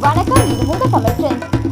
வணக்கம் இது உங்க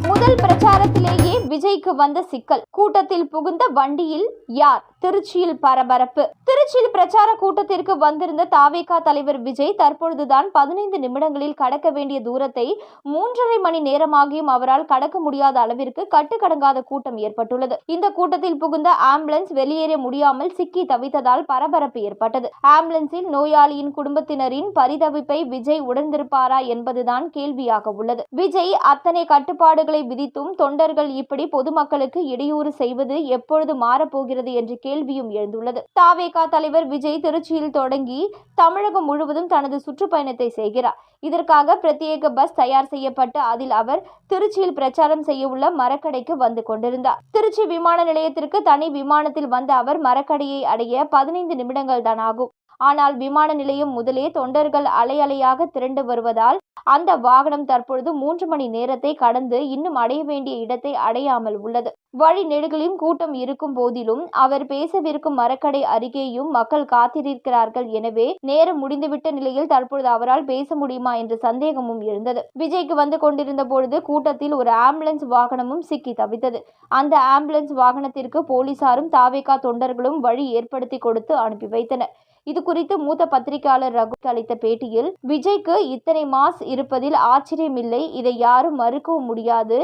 முதல் பிரச்சாரத்திலேயே விஜய்க்கு வந்த சிக்கல். கூட்டத்தில் புகுந்த வண்டியில் யார்? திருச்சியில் பரபரப்பு. திருச்சியில் பிரச்சார கூட்டத்திற்கு வந்திருந்த தாவேகா தலைவர் விஜய் தற்பொழுதுதான் பதினைந்து நிமிடங்களில் கடக்க வேண்டிய தூரத்தை மூன்றரை மணி நேரமாகியும் அவரால் கடக்க முடியாத அளவிற்கு கட்டுக்கடங்காத கூட்டம் ஏற்பட்டுள்ளது. இந்த கூட்டத்தில் புகுந்த ஆம்புலன்ஸ் வெளியேற முடியாமல் சிக்கி தவித்ததால் பரபரப்பு ஏற்பட்டது. ஆம்புலன்ஸில் நோயாளியின் குடும்பத்தினரின் பரிதவிப்பை விஜய் உணர்ந்திருப்பாரா என்பதுதான் கேள்வியாக உள்ளது. விஜய் அத்தனை கட்டுப்பாடுகளை விதித்தும் தொண்டர்கள் இப்படி பொதுமக்களுக்கு இடையூறு செய்வது எப்பொழுது மாறப்போகிறது என்ற கேள்வியும் எழுந்துள்ளது. தாவேகா தலைவர் விஜய் திருச்சியில் தொடங்கி தமிழகம் முழுவதும் தனது சுற்றுப்பயணத்தை செய்கிறார். இதற்காக பிரத்யேக பஸ் தயார் செய்யப்பட்டு அதில் அவர் திருச்சியில் பிரச்சாரம் செய்ய உள்ள மரக்கடைக்கு வந்து கொண்டிருந்தார். திருச்சி விமான நிலையத்திற்கு தனி விமானத்தில் வந்த அவர் மரக்கடையை அடைய பதினைந்து நிமிடங்கள் தான் ஆகும். ஆனால் விமான நிலையம் முதலே தொண்டர்கள் அலை அலையாக திரண்டு வருவதால் அந்த வாகனம் தற்பொழுது மூன்று மணி நேரத்தை கடந்து இன்னும் அடைய வேண்டிய இடத்தை அடையாமல் உள்ளது. வழி நெடுகிலும் கூட்டம் இருக்கும் போதிலும் அவர் பேசவிருக்கும் மரக்கடை அருகேயும் மக்கள் காத்திருக்கிறார்கள். எனவே நேரம் முடிந்துவிட்ட நிலையில் தற்பொழுது அவரால் பேச முடியுமா என்ற சந்தேகமும் இருந்தது விஜய்க்கு வந்து கொண்டிருந்த பொழுது கூட்டத்தில் ஒரு ஆம்புலன்ஸ் வாகனமும் சிக்கி தவித்தது. அந்த ஆம்புலன்ஸ் வாகனத்திற்கு போலீசாரும் தாவேகா தொண்டர்களும் வழி ஏற்படுத்தி கொடுத்து அனுப்பி வைத்தனர். இது குறித்து மூத்த பத்திரிகையாளர் ரகு அளித்த பேட்டியில் விஜய்க்கு இத்தனை மாஸ் இருப்பதில் ஆச்சரியமில்லை இதை யாரும் மறுக்கவும் முடியாது.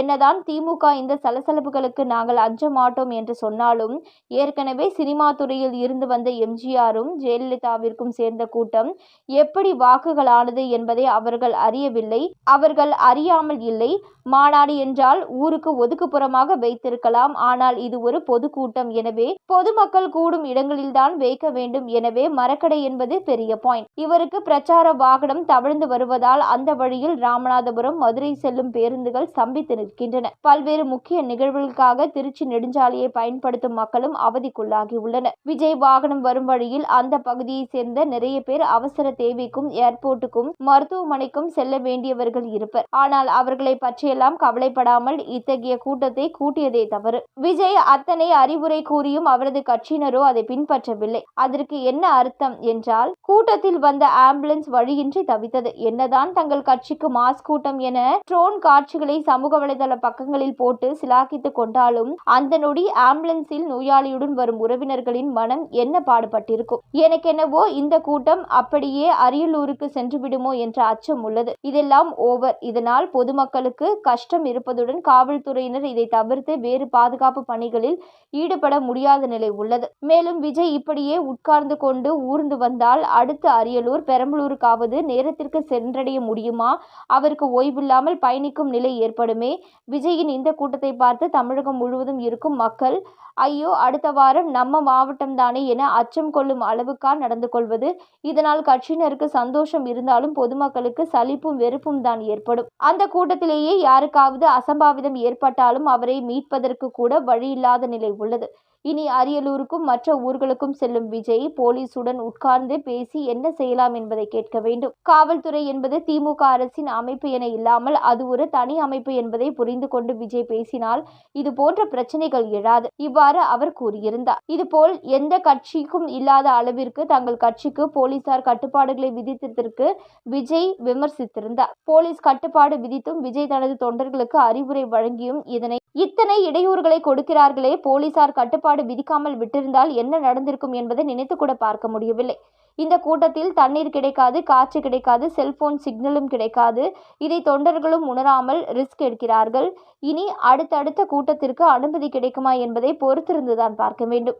என்னதான் திமுக இந்த சலசலப்புகளுக்கு நாங்கள் அஞ்ச மாட்டோம் என்று சொன்னாலும் ஏற்கனவே சினிமா துறையில் இருந்து வந்த எம்ஜிஆரும் ஜெயலலிதாவிற்கும் சேர்ந்த கூட்டம் எப்படி வாக்குகளானது என்பதை அவர்கள் அறியவில்லை. அவர்கள் அறியாமல் இல்லை மாநாடு என்றால் ஊருக்கு ஒதுக்குப்புறமாக வைத்திருக்கலாம் ஆனால் இது ஒரு பொதுக்கூட்டம். எனவே பொதுமக்கள் கூடும் இடங்களில்தான் வைக்க வேண்டும் என எனவே மரக்கடை என்பது பெரிய பாயிண்ட் இவருக்கு பிரச்சார வாகனம் தவழ்ந்து வருவதால் அந்த வழியில் ராமநாதபுரம் மதுரை செல்லும் பேருந்துகள் ஸ்தம்பித்து நிற்கின்றன. பல்வேறு முக்கிய நிகழ்வுகளுக்காக திருச்சி நெடுஞ்சாலையை பயன்படுத்தும் மக்களும் அவதிக்குள்ளாகி உள்ளனர் விஜய் வாகனம் வரும் வழியில் அந்த பகுதியை சேர்ந்த நிறைய பேர் அவசர தேவைக்கும் ஏர்போர்ட்டுக்கும் மருத்துவமனைக்கும் செல்ல வேண்டியவர்கள் இருப்பர். ஆனால் அவர்களை பற்றியெல்லாம் கவலைப்படாமல் இத்தகைய கூட்டத்தை கூட்டியதே தவறு. விஜய் அத்தனை அறிவுரை கூறியும் அவரது கட்சியினரோ அதை பின்பற்றவில்லை. அதற்கு என்ன அர்த்தம் என்றால் கூட்டத்தில் வந்த ஆம்புலன்ஸ் வழியின்றி தவித்தது. என்னதான் தங்கள் கட்சிக்கு மாஸ் கூட்டம் என ட்ரோன் காட்சிகளை சமூக வலைதள பக்கங்களில் போட்டு சிலாக்கித்துக் கொண்டாலும் அந்த நொடி ஆம்புலன்ஸில் நோயாளியுடன் வரும் உறவினர்களின் மனம் என்ன பாடுபட்டிருக்கும்? எனக்கென்னவோ இந்த கூட்டம் அப்படியே அரியலூருக்கு சென்று விடுமோ என்ற அச்சம் உள்ளது. இதெல்லாம் ஓவர். இதனால் பொதுமக்களுக்கு கஷ்டம் இருப்பதுடன் காவல்துறையினர் இதை தவிர்த்து வேறு பாதுகாப்பு பணிகளில் ஈடுபட முடியாத நிலை உள்ளது. மேலும் விஜய் இப்படியே உட்கார்ந்து கொண்டு ஊர்ந்து வந்தால் அடுத்து அரியலூர் பெரம்பலூருக்காவது நேரத்திற்கு சென்றடைய முடியுமா? அவருக்கு ஓய்வில்லாமல் பயணிக்கும் நிலை ஏற்படுமே? விஜயின் இந்த கூட்டத்தை பார்த்து தமிழகம் முழுவதும் இருக்கும் மக்கள் ஐயோ அடுத்த வாரம் நம்ம மாவட்டம் தானே என அச்சம் கொள்ளும் அளவுக்கா நடந்து கொள்வது. இதனால் கட்சியினருக்கு சந்தோஷம் இருந்தாலும் பொதுமக்களுக்கு சலிப்பும் வெறுப்பும் தான் ஏற்படும். அந்த கூட்டத்திலேயே யாருக்காவது அசம்பாவிதம் ஏற்பட்டாலும் அவரை மீட்பதற்கு கூட வழியில்லாத நிலை உள்ளது. இனி அரியலூருக்கும் மற்ற ஊர்களுக்கும் செல்லும் விஜய் போலீசுடன் உட்கார்ந்து பேசி என்ன செய்யலாம் என்பதை கேட்க வேண்டும். காவல்துறை என்பது திமுக அரசின் அமைப்பு என இல்லாமல் அது ஒரு தனி அமைப்பு என்பதை புரிந்து கொண்டு விஜய் பேசினால் இது போன்ற பிரச்சனைகள் எழாது இவ்வாறு அவர் கூறியிருந்தார். இதுபோல் எந்த கட்சிக்கும் இல்லாத அளவிற்கு தங்கள் கட்சிக்கு போலீசார் கட்டுப்பாடுகளை விதித்ததற்கு விஜய் விமர்சித்திருந்தார். போலீஸ் கட்டுப்பாடு விதித்தும் விஜய் தனது தொண்டர்களுக்கு அறிவுரை வழங்கியும் இதனை இத்தனை இடையூறுகளை கொடுக்கிறார்களே போலீசார் கட்டுப்பாடு விதிக்காமல் விட்டிருந்தால் என்ன நடந்திருக்கும் என்பதை நினைத்து கூட பார்க்க முடியவில்லை. இந்த கூட்டத்தில் தண்ணீர் கிடைக்காது காற்று கிடைக்காது செல்போன் சிக்னலும் கிடைக்காது. இதை தொண்டர்களும் உணராமல் ரிஸ்க் எடுக்கிறார்கள். இனி அடுத்தடுத்த கூட்டத்திற்கு அனுமதி கிடைக்குமா என்பதை பொறுத்திருந்துதான் பார்க்க வேண்டும்.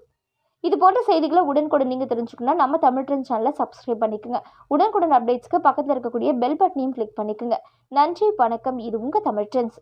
இது போன்ற செய்திகளை உடனுக்குடன் நீங்கள் தெரிஞ்சுக்கணும்னா நம்ம தமிழ் ட்ரெண்ட் சேனலை சப்ஸ்கிரைப் பண்ணிக்கோங்க. உடனுக்குடன் அப்டேட்ஸ்க்கு பக்கத்தில் இருக்கக்கூடிய பெல் பட்டனையும் கிளிக் பண்ணிக்கோங்க. நன்றி வணக்கம். இது உங்கள் தமிழ் ட்ரெண்ட்ஸ்.